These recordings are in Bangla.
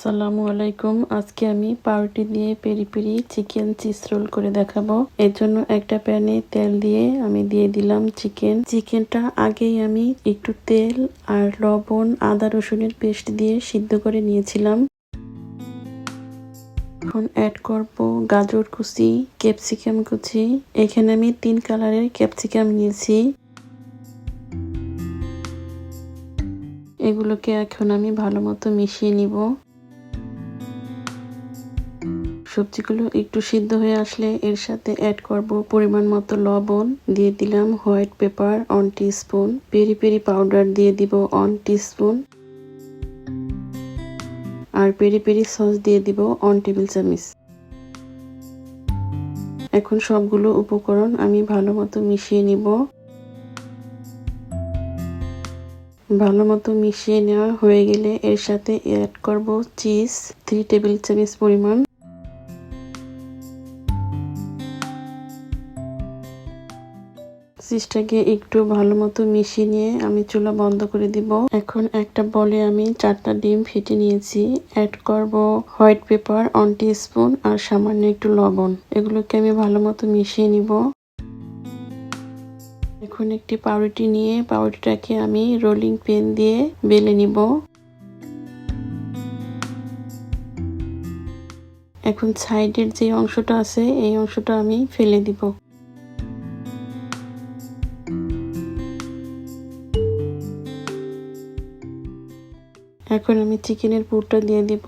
আসসালামু আলাইকুম। আজকে আমি পাউরুটি দিয়ে peri peri chicken cheese roll করে দেখাবো। এর জন্য একটা প্যানে তেল দিয়ে আমি দিয়ে দিলাম চিকেন। চিকেনটা আগেই আমি একটু তেল আর লবণ, আদা রসুনের পেস্ট দিয়ে সিদ্ধ করে নিয়েছিলাম। এখন অ্যাড করব গাজর কুচি, ক্যাপসিকাম কুচি। এখানে আমি তিন কালারের ক্যাপসিকাম নিয়েছি। এগুলোকে এখন আমি ভালো মতো মিশিয়ে নিব। সবজিগুলো একটু সিদ্ধ হয়ে আসলে এর সাথে অ্যাড করব পরিমাণ মতো লবণ, দিয়ে দিলাম white pepper one spoon peri peri powder দিয়ে দিব অন স্পুন আর পেরি পেরি সস দিয়ে দিব অন টেবিল চামিচ। এখন সবগুলো উপকরণ আমি ভালো মতো মিশিয়ে নিব। ভালো মতো মিশিয়ে নেওয়া হয়ে গেলে এর সাথে অ্যাড করব চিজ থ্রি টেবিল চামিচ পরিমাণ। চিজটাকে একটু ভালো মতো মিশিয়ে নিয়ে আমি চুলা বন্ধ করে দিব। এখন একটা বলে আমি চারটা ডিম ফেটে নিয়েছি। অ্যাড করব হোয়াইট পেপার অন স্পুন আর সামান্য একটু লবণ। এগুলোকে আমি ভালো মতো মিশিয়ে নিব। এখন একটি পাউরুটি নিয়ে পাউরুটিটাকে আমি রোলিং পেন দিয়ে বেলে নিব। এখন সাইডের যে অংশটা আছে, এই অংশটা আমি ফেলে দিব। এখন আমি চিকেনের পুরটা দিয়ে দিব।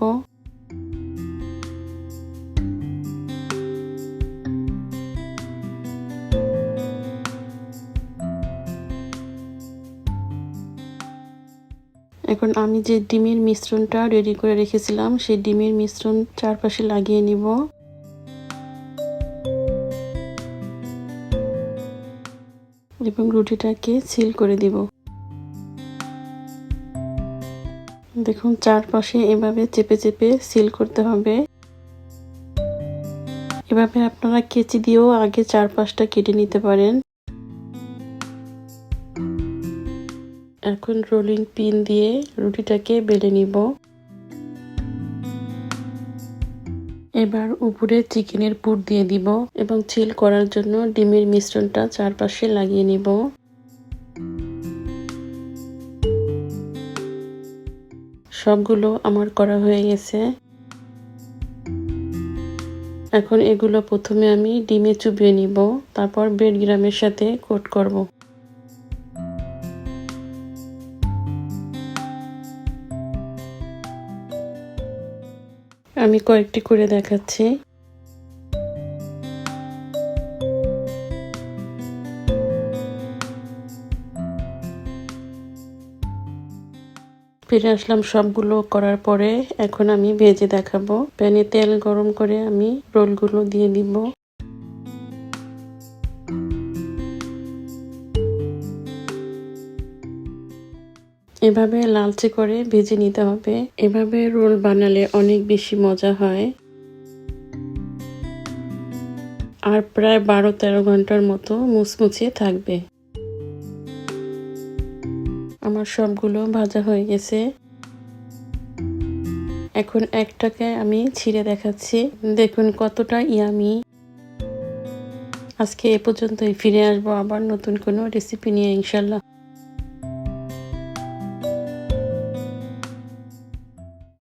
এখন আমি যে ডিমের মিশ্রণটা রেডি করে রেখেছিলাম, সেই ডিমের মিশ্রণ চারপাশে লাগিয়ে নিব। এবং রুটিটাকে সিল করে দিব। দেখুন, চারপাশে এভাবে চেপে চেপে সিল করতে হবে। এভাবে আপনারা কেচি দিয়েও আগে চারপাশটা কেটে নিতে পারেন। এখন রোলিং পিন দিয়ে রুটিটাকে বেলে নিব। এবার উপরে চিকেনের পুর দিয়ে দিব এবং চিল করার জন্য ডিমের মিশ্রণটা চারপাশে লাগিয়ে নিব। সবগুলো আমার করা হয়ে গেছে। এখন এগুলো প্রথমে আমি ডিমে চুবিয়ে নিব, তারপর ব্রেড গ্রামের সাথে কোট করব। আমি কয়েকটি করে দেখাচ্ছি। ফিরে আসলাম সবগুলো করার পরে এখন আমি ভেজে দেখাবো। প্যানে তেল গরম করে আমি রোলগুলো দিয়ে দিব। এভাবে লালচে করে ভেজে নিতে হবে। এভাবে রোল বানালে অনেক বেশি মজা হয়। আর প্রায় বারো তেরো ঘণ্টার মতো মুচমুচিয়ে থাকবে। আমার সবগুলো ভাজা হয়ে গেছে। এখন একটাকে আমি ছিঁড়ে দেখাচ্ছি। দেখুন কতটা ইয়ামি। আজকে এ পর্যন্তই, ফিরে আসব আবার নতুন কোনো রেসিপি নিয়ে, ইনশাল্লাহ।